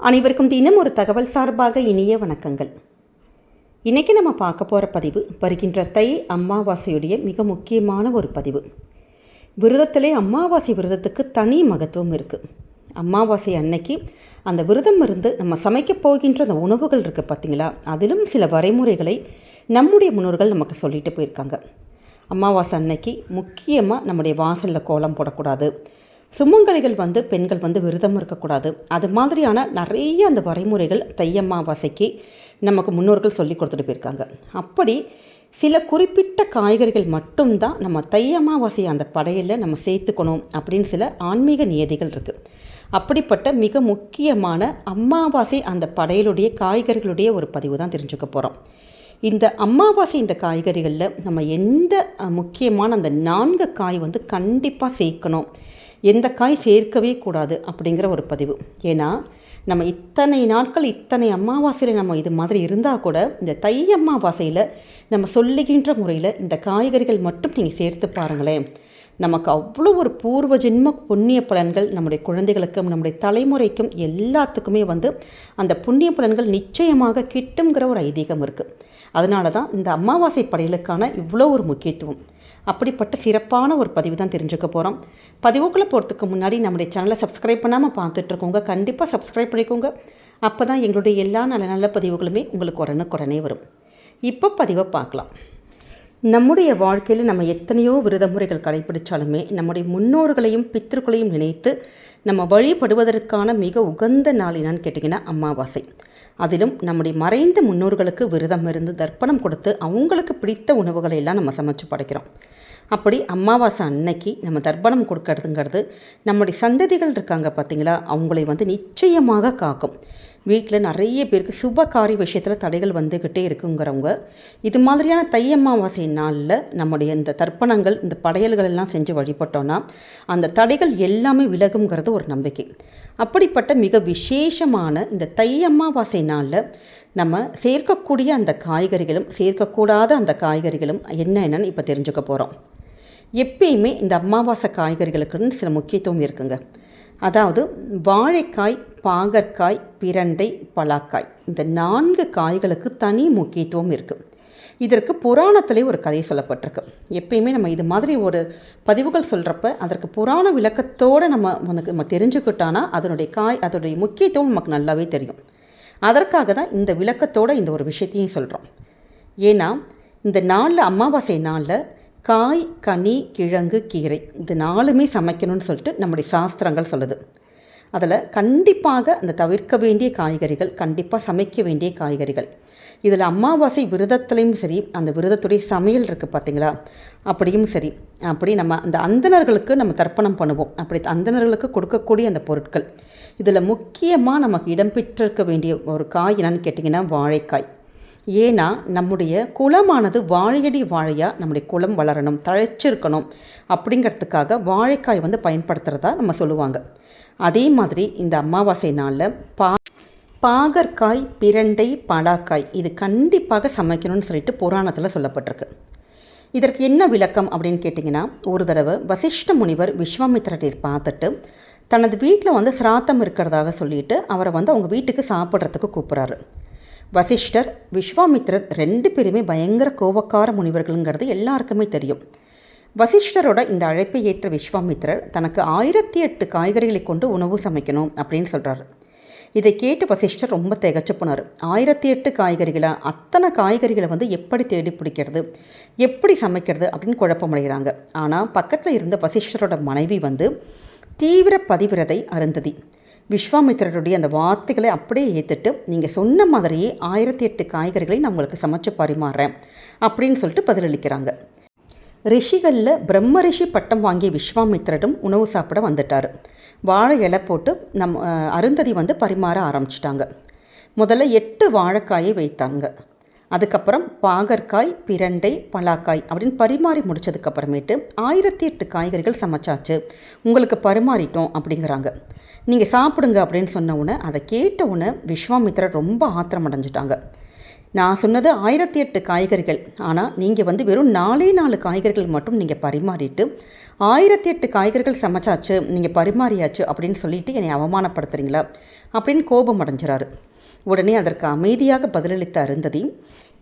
அனைவருக்கும் தினம் ஒரு தகவல் சார்பாக இனிய வணக்கங்கள். இன்றைக்கி நம்ம பார்க்க போகிற பதிவு வருகின்ற தை அமாவாசையுடைய மிக முக்கியமான ஒரு பதிவு. விரதத்திலே அமாவாசை விரதத்துக்கு தனி மகத்துவம் இருக்குது அமாவாசை அன்னைக்கு அந்த விரதம் இருந்து நம்ம சமைக்க போகின்ற அந்த உணவுகள் இருக்குது பார்த்திங்களா அதிலும் சில வரைமுறைகளை நம்முடைய முன்னோர்கள் நமக்கு சொல்லிட்டு போயிருக்காங்க. அமாவாசை அன்னைக்கு முக்கியமாக நம்முடைய வாசலில் கோலம் போடக்கூடாது. சுமங்கலிகள் வந்து பெண்கள் வந்து விரதம் இருக்கக்கூடாது. அது மாதிரியான நிறைய அந்த வரைமுறைகள் தையம்மாவாசைக்கு நமக்கு முன்னோர்கள் சொல்லி கொடுத்துட்டு போயிருக்காங்க. அப்படி சில குறிப்பிட்ட காய்கறிகள் மட்டும்தான் நம்ம தையம்மாவாசை அந்த படையில் நம்ம சேர்த்துக்கணும் அப்படின்னு சில ஆன்மீக நியதிகள் இருக்குது அப்படிப்பட்ட மிக முக்கியமான அம்மாவாசை அந்த படையலுடைய காய்கறிகளுடைய ஒரு பதிவு தான் தெரிஞ்சுக்க போகிறோம் இந்த அமாவாசை இந்த காய்கறிகளில் நம்ம எந்த முக்கியமான அந்த நான்கு காய் வந்து கண்டிப்பாக சேர்க்கணும். எந்த காய் சேர்க்கவே கூடாது அப்படிங்கிற ஒரு பதிவு. ஏன்னா நம்ம இத்தனை நாட்கள் இத்தனை அமாவாசையில் நம்ம இது மாதிரி இருந்தால் கூட இந்த தை அமாவாசையில் நம்ம சொல்லுகின்ற முறையில் இந்த காய்கறிகள் மட்டும் நீங்கள் சேர்த்து பாருங்களேன். நமக்கு அவ்வளோ ஒரு பூர்வ ஜென்ம புண்ணிய பலன்கள் நம்முடைய குழந்தைகளுக்கும் நம்முடைய தலைமுறைக்கும் எல்லாத்துக்குமே வந்து அந்த புண்ணிய பலன்கள் நிச்சயமாக கிட்டுங்கிற ஒரு ஐதீகம் இருக்குது அதனால தான் இந்த அமாவாசை படையலுக்கான இவ்வளோ ஒரு முக்கியத்துவம். அப்படிப்பட்ட சிறப்பான ஒரு பதிவு தான் தெரிஞ்சுக்க போகிறோம் பதிவுக்குள்ளே போகிறதுக்கு முன்னாடி நம்முடைய சேனலை சப்ஸ்கிரைப் பண்ணாமல் பார்த்துட்ருக்கோங்க கண்டிப்பாக சப்ஸ்கிரைப் பண்ணிக்கோங்க. அப்போ தான் எங்களுடைய எல்லா நல்ல நல்ல பதிவுகளுமே உங்களுக்கு உடனுக்குடனே வரும். இப்போ பதிவை பார்க்கலாம். நம்முடைய வாழ்க்கையில் நம்ம எத்தனையோ விரத முறைகள் கடைபிடிச்சாலுமே நம்முடைய முன்னோர்களையும் பித்திருக்களையும் நினைத்து நம்ம வழிபடுவதற்கான மிக உகந்த நாள் என்னன்னு கேட்டிங்கன்னா அமாவாசை. அதிலும் நம்முடைய மறைந்த முன்னோர்களுக்கு விரதம் இருந்து தர்ப்பணம் கொடுத்து அவங்களுக்கு பிடித்த உணவுகளை எல்லாம் நம்ம சமைச்சு படைக்கிறோம். அப்படி அமாவாசை அன்னைக்கு நம்ம தர்ப்பணம் கொடுக்கறதுங்கிறது நம்முடைய சந்ததிகள் இருக்காங்க பார்த்தீங்களா? அவங்களை வந்து நிச்சயமாக காக்கும். வீட்டில் நிறைய பேருக்கு சுப காரிய விஷயத்தில் தடைகள் வந்துக்கிட்டே இருக்குங்கிறவங்க இது மாதிரியான தை அமாவாசை நாளில் நம்முடைய இந்த தர்ப்பணங்கள் இந்த படையல்கள் எல்லாம் செஞ்சு வழிபட்டோன்னா அந்த தடைகள் எல்லாமே விலகுங்கிறது ஒரு நம்பிக்கை. அப்படிப்பட்ட மிக விசேஷமான இந்த தை அமாவாசை நாளில் நம்ம சேர்க்கக்கூடிய அந்த காய்கறிகளும் சேர்க்கக்கூடாத அந்த காய்கறிகளும் என்ன என்னன்னு இப்போ தெரிஞ்சுக்க போகிறோம் எப்பயுமே இந்த அமாவாசை காய்கறிகளுக்குன்னு சில முக்கியத்துவம் இருக்குங்க. அதாவது வாழைக்காய் பாகற்காய் பிரண்டை பலாக்காய் இந்த நான்கு காய்களுக்கு தனி முக்கியத்துவம் இருக்குது இதற்கு புராணத்திலே ஒரு கதை சொல்லப்பட்டிருக்கு. எப்பயுமே நம்ம இது மாதிரி ஒரு பதிவுகள் சொல்கிறப்ப அதற்கு புராண விளக்கத்தோடு நம்ம உனக்கு நம்ம தெரிஞ்சுக்கிட்டோன்னா அதனுடைய காய் அதனுடைய முக்கியத்துவம் நமக்கு நல்லாவே தெரியும். அதற்காக தான் இந்த விளக்கத்தோடு இந்த ஒரு விஷயத்தையும் சொல்கிறோம் ஏன்னா இந்த நாளில் அமாவாசை நாளில் காய் கனி கிழங்கு கீரை இது நாலுமே சமைக்கணும்னு சொல்லிட்டு நம்முடைய சாஸ்திரங்கள் சொல்லுது. அதில் கண்டிப்பாக அந்த தவிர்க்க வேண்டிய காய்கறிகள் கண்டிப்பாக சமைக்க வேண்டிய காய்கறிகள். இதில் அமாவாசை விரதத்துலேயும் சரி அந்த விரதத்துடைய சமையல் இருக்குது பார்த்தீங்களா? அப்படியும் சரி. அப்படி நம்ம அந்த அந்தணர்களுக்கு நம்ம தர்ப்பணம் பண்ணுவோம். அப்படி அந்தணர்களுக்கு கொடுக்கக்கூடிய அந்த பொருட்கள். இதில் முக்கியமாக நமக்கு இடம்பெற்றிருக்க வேண்டிய ஒரு காய் என்னன்னு கேட்டிங்கன்னா வாழைக்காய். ஏன்னா நம்முடைய குளமானது வாழையடி வாழையாக நம்முடைய குளம் வளரணும் தழைச்சிருக்கணும். அப்படிங்கிறதுக்காக வாழைக்காய் வந்து பயன்படுத்துகிறதா நம்ம சொல்லுவாங்க. அதே மாதிரி இந்த அமாவாசை நாளில் பா பாகற்காய் பிரண்டை பலாக்காய் இது கண்டிப்பாக சமைக்கணும்னு சொல்லிட்டு புராணத்தில் சொல்லப்பட்டிருக்கு. இதற்கு என்ன விளக்கம் அப்படின்னு கேட்டிங்கன்னா ஒரு தடவை வசிஷ்ட முனிவர் விஸ்வாமித்திரத்தை பார்த்துட்டு தனது வீட்டில் வந்து சிராத்தம் இருக்கிறதாக சொல்லிட்டு அவரை வந்து அவங்க வீட்டுக்கு சாப்பிட்றதுக்கு கூப்பிட்றாரு. வசிஷ்டர் விஸ்வாமித்திரர் ரெண்டு பேருமே பயங்கர கோபக்கார முனிவர்கள்ங்கிறது எல்லாருக்குமே தெரியும். வசிஷ்டரோட இந்த அழைப்பை ஏற்ற விஸ்வாமித்திரர் தனக்கு ஆயிரத்தி எட்டு காய்கறிகளை கொண்டு உணவு சமைக்கணும் அப்படின்னு சொல்கிறாரு இதை கேட்டு வசிஷ்டர் ரொம்ப திகச்சு போனார். ஆயிரத்தி எட்டு காய்கறிகளை அத்தனை காய்கறிகளை வந்து எப்படி தேடி பிடிக்கிறது? எப்படி சமைக்கிறது? அப்படின்னு குழப்பமடைகிறாங்க. ஆனால் பக்கத்தில் இருந்த வசிஷ்டரோட மனைவி வந்து தீவிர பதிவிரதை அருந்ததி. விஸ்வாமித்திரருடைய அந்த வார்த்தைகளை அப்படியே ஏற்றுட்டு நீங்கள் சொன்ன மாதிரியே ஆயிரத்தி எட்டு காய்கறிகளை நான் உங்களுக்கு சமைச்சு பரிமாறுறேன் அப்படின்னு சொல்லிட்டு பதிலளிக்கிறாங்க. ரிஷிகளில் பிரம்ம ரிஷி பட்டம் வாங்கிய விஸ்வாமித்திரரும் உணவு சாப்பிட வந்துட்டார். வாழை இலை போட்டு நம் அருந்ததி வந்து பரிமாற ஆரம்பிச்சிட்டாங்க. முதல்ல எட்டு வாழைக்காயை வைத்தாங்க. அதுக்கப்புறம் பாகற்காய் பிரண்டை பலாக்காய் அப்படின்னு பரிமாறி முடிச்சதுக்கப்புறமேட்டு ஆயிரத்தி எட்டு காய்கறிகள் சமைச்சாச்சு. உங்களுக்கு பரிமாறிட்டோம் அப்படிங்கிறாங்க. நீங்கள் சாப்பிடுங்க அப்படின்னு சொன்ன உடனே அதை கேட்ட உடனே விஸ்வாமித்ரர் ரொம்ப ஆத்திரம் அடைஞ்சிட்டாங்க நான் சொன்னது ஆயிரத்தி எட்டு காய்கறிகள். ஆனால் நீங்கள் வந்து வெறும் நாலே நாலு காய்கறிகள் மட்டும் நீங்கள் பரிமாறிட்டு ஆயிரத்தி எட்டு காய்கறிகள் சமைச்சாச்சு நீங்கள் பரிமாறியாச்சு அப்படின்னு சொல்லிட்டு என்னை அவமானப்படுத்துகிறீங்களா அப்படின்னு கோபம் அடைஞ்சிறாரு. உடனே அதற்கு அமைதியாக பதிலளித்த அருந்ததி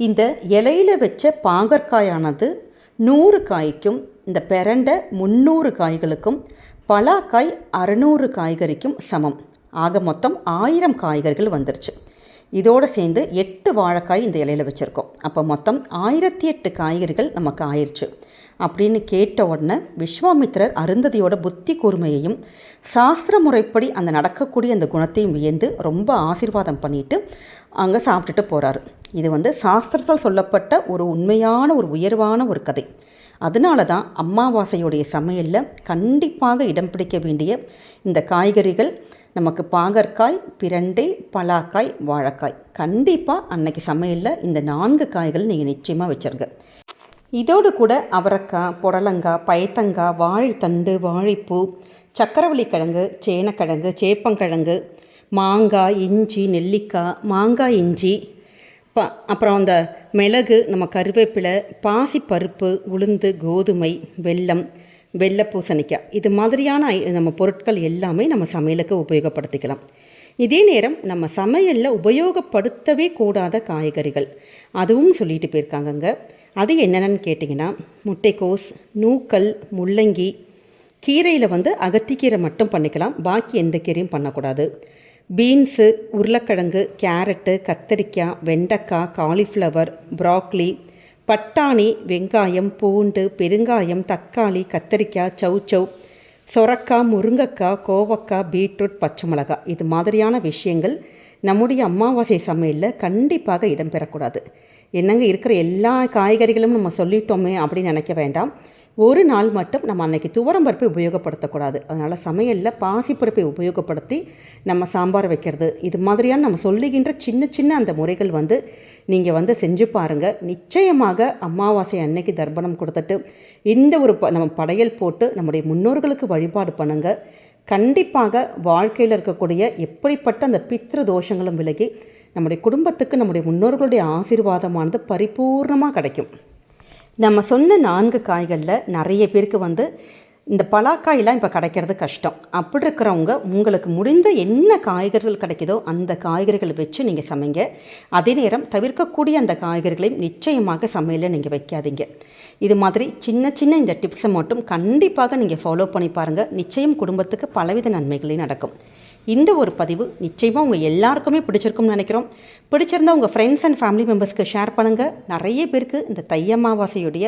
இந்த இலையில வச்ச பாகற்காயானது நூறு காய்க்கும் இந்த பெரண்ட முந்நூறு காய்களுக்கும் பலாக்காய் அறநூறு காய்கறிக்கும் சமம். ஆக மொத்தம் ஆயிரம் காய்கறிகள் வந்துருச்சு. இதோடு சேர்ந்து எட்டு வாழைக்காய் இந்த இலையில் வச்சுருக்கோம். அப்போ மொத்தம் ஆயிரத்தி எட்டு காய்கறிகள் நமக்கு ஆயிடுச்சு அப்படின்னு கேட்ட உடனே விஸ்வாமித்திரர் அருந்ததியோட புத்தி கூர்மையையும் சாஸ்திர முறைப்படி அந்த நடக்கக்கூடிய அந்த குணத்தையும் வியந்து ரொம்ப ஆசீர்வாதம் பண்ணிட்டு அங்கே சாப்பிட்டுட்டு போகிறாரு இது வந்து சாஸ்திரத்தால் சொல்லப்பட்ட ஒரு உண்மையான ஒரு உயர்வான ஒரு கதை. அதனால தான் அம்மாவாசையுடைய சமையலில் கண்டிப்பாக இடம் பிடிக்க வேண்டிய இந்த காய்கறிகள் நமக்கு பாகற்காய் பிரண்டை பலாக்காய் வாழைக்காய். கண்டிப்பாக அன்னைக்கு சமையலில் இந்த நான்கு காய்கள் நீங்கள் நிச்சயமாக வச்சுருங்க. இதோடு கூட அவரக்காய் புடலங்காய் பயத்தங்காய் வாழைத்தண்டு வாழைப்பூ சக்கரவள்ளி கிழங்கு சேனக்கிழங்கு சேப்பங்கிழங்கு மாங்காய் இஞ்சி நெல்லிக்காய் மாங்காய் இஞ்சி ப அப்புறம் அந்த மிளகு நம்ம கருவேப்பிலை பாசிப்பருப்பு உளுந்து கோதுமை வெல்லம் வெள்ளை பூசணிக்காய் இது மாதிரியான நம்ம பொருட்கள் எல்லாமே நம்ம சமையலுக்கு உபயோகப்படுத்திக்கலாம். இதே நேரம் நம்ம சமையலில் உபயோகப்படுத்தவே கூடாத காய்கறிகள். அதுவும் சொல்லிட்டு போயிருக்காங்கங்க. அது என்னென்னு கேட்டிங்கன்னா முட்டைக்கோஸ் நூக்கல் முள்ளங்கி கீரையில் வந்து அகத்திக்கீரை மட்டும் பண்ணிக்கலாம். பாக்கி எந்த கீரையும் பண்ணக்கூடாது. பீன்ஸு உருளைக்கிழங்கு கேரட்டு கத்தரிக்காய் வெண்டைக்காய் காலிஃப்ளவர் ப்ராக்லி பட்டாணி வெங்காயம் பூண்டு பெருங்காயம் தக்காளி கத்தரிக்காய் சௌச்சௌ சொரக்காய் முருங்கைக்காய் கோவக்காய் பீட்ரூட் பச்சை மிளகாய். இது மாதிரியான விஷயங்கள் நம்முடைய அமாவாசை சமையலில் கண்டிப்பாக இடம்பெறக்கூடாது. என்னங்க இருக்கிற எல்லா காய்கறிகளும் நம்ம சொல்லிட்டோமே அப்படின்னு நினைக்க வேண்டாம். ஒரு நாள் மட்டும் நம்ம அன்றைக்கி துவரம் பருப்பை உபயோகப்படுத்தக்கூடாது. அதனால் சமையலில் பாசிப்பருப்பை உபயோகப்படுத்தி நம்ம சாம்பார் வைக்கிறது. இது மாதிரியான நம்ம சொல்லுகின்ற சின்ன சின்ன அந்த முறைகள் வந்து நீங்கள் வந்து செஞ்சு பாருங்கள் நிச்சயமாக அமாவாசை அன்னைக்கு தர்ப்பணம் கொடுத்துட்டு இந்த ஒரு ப நம்ம படையல் போட்டு நம்முடைய முன்னோர்களுக்கு வழிபாடு பண்ணுங்கள் கண்டிப்பாக வாழ்க்கையில் இருக்கக்கூடிய எப்படிப்பட்ட அந்த பித்ரு தோஷங்களும் விலகி நம்முடைய குடும்பத்துக்கு நம்முடைய முன்னோர்களுடைய ஆசீர்வாதமானது பரிபூர்ணமாக கிடைக்கும். நம்ம சொன்ன நான்கு காய்களில் நிறைய பேருக்கு வந்து இந்த பலாக்காயெல்லாம் இப்போ கிடைக்கிறது கஷ்டம். அப்படி இருக்கிறவங்க உங்களுக்கு முடிந்த என்ன காய்கறிகள் கிடைக்குதோ அந்த காய்கறிகளை வச்சு நீங்கள் சமைங்க. அதே நேரம் தவிர்க்கக்கூடிய அந்த காய்கறிகளையும் நிச்சயமாக சமையலில் நீங்கள் வைக்காதீங்க. இது மாதிரி சின்ன சின்ன இந்த டிப்ஸை மட்டும் கண்டிப்பாக நீங்கள் ஃபாலோ பண்ணி பாருங்கள் நிச்சயம் குடும்பத்துக்கு பலவித நன்மைகளே நடக்கும். இந்த ஒரு பதிவு நிச்சயமாக உங்கள் எல்லாருக்குமே பிடிச்சிருக்கும்னு நினைக்கிறோம். பிடிச்சிருந்தா உங்கள் ஃப்ரெண்ட்ஸ் அண்ட் ஃபேமிலி மெம்பர்ஸ்க்கு ஷேர் பண்ணுங்கள் நிறைய பேருக்கு இந்த தையமாவாசையுடைய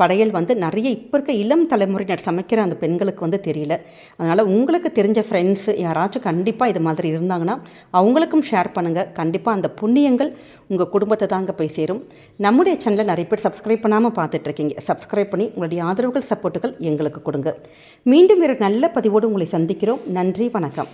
படையல் வந்து நிறைய இப்போ இருக்க இளம் தலைமுறையினர் சமைக்கிற அந்த பெண்களுக்கு வந்து தெரியல. அதனால் உங்களுக்கு தெரிஞ்ச ஃப்ரெண்ட்ஸு யாராச்சும் கண்டிப்பாக இது மாதிரி இருந்தாங்கன்னா அவங்களுக்கும் ஷேர் பண்ணுங்கள் கண்டிப்பாக அந்த புண்ணியங்கள் உங்கள் குடும்பத்தை தாங்க போய் சேரும். நம்முடைய சேனலில் நிறைய பேர் சப்ஸ்கிரைப் பண்ணாமல் பார்த்துட்ருக்கீங்க. சப்ஸ்கிரைப் பண்ணி உங்களுடைய ஆதரவுகள் சப்போர்ட்டுகள் எங்களுக்கு கொடுங்க. மீண்டும் ஒரு நல்ல பதிவோடு உங்களை சந்திக்கிறோம். நன்றி வணக்கம்.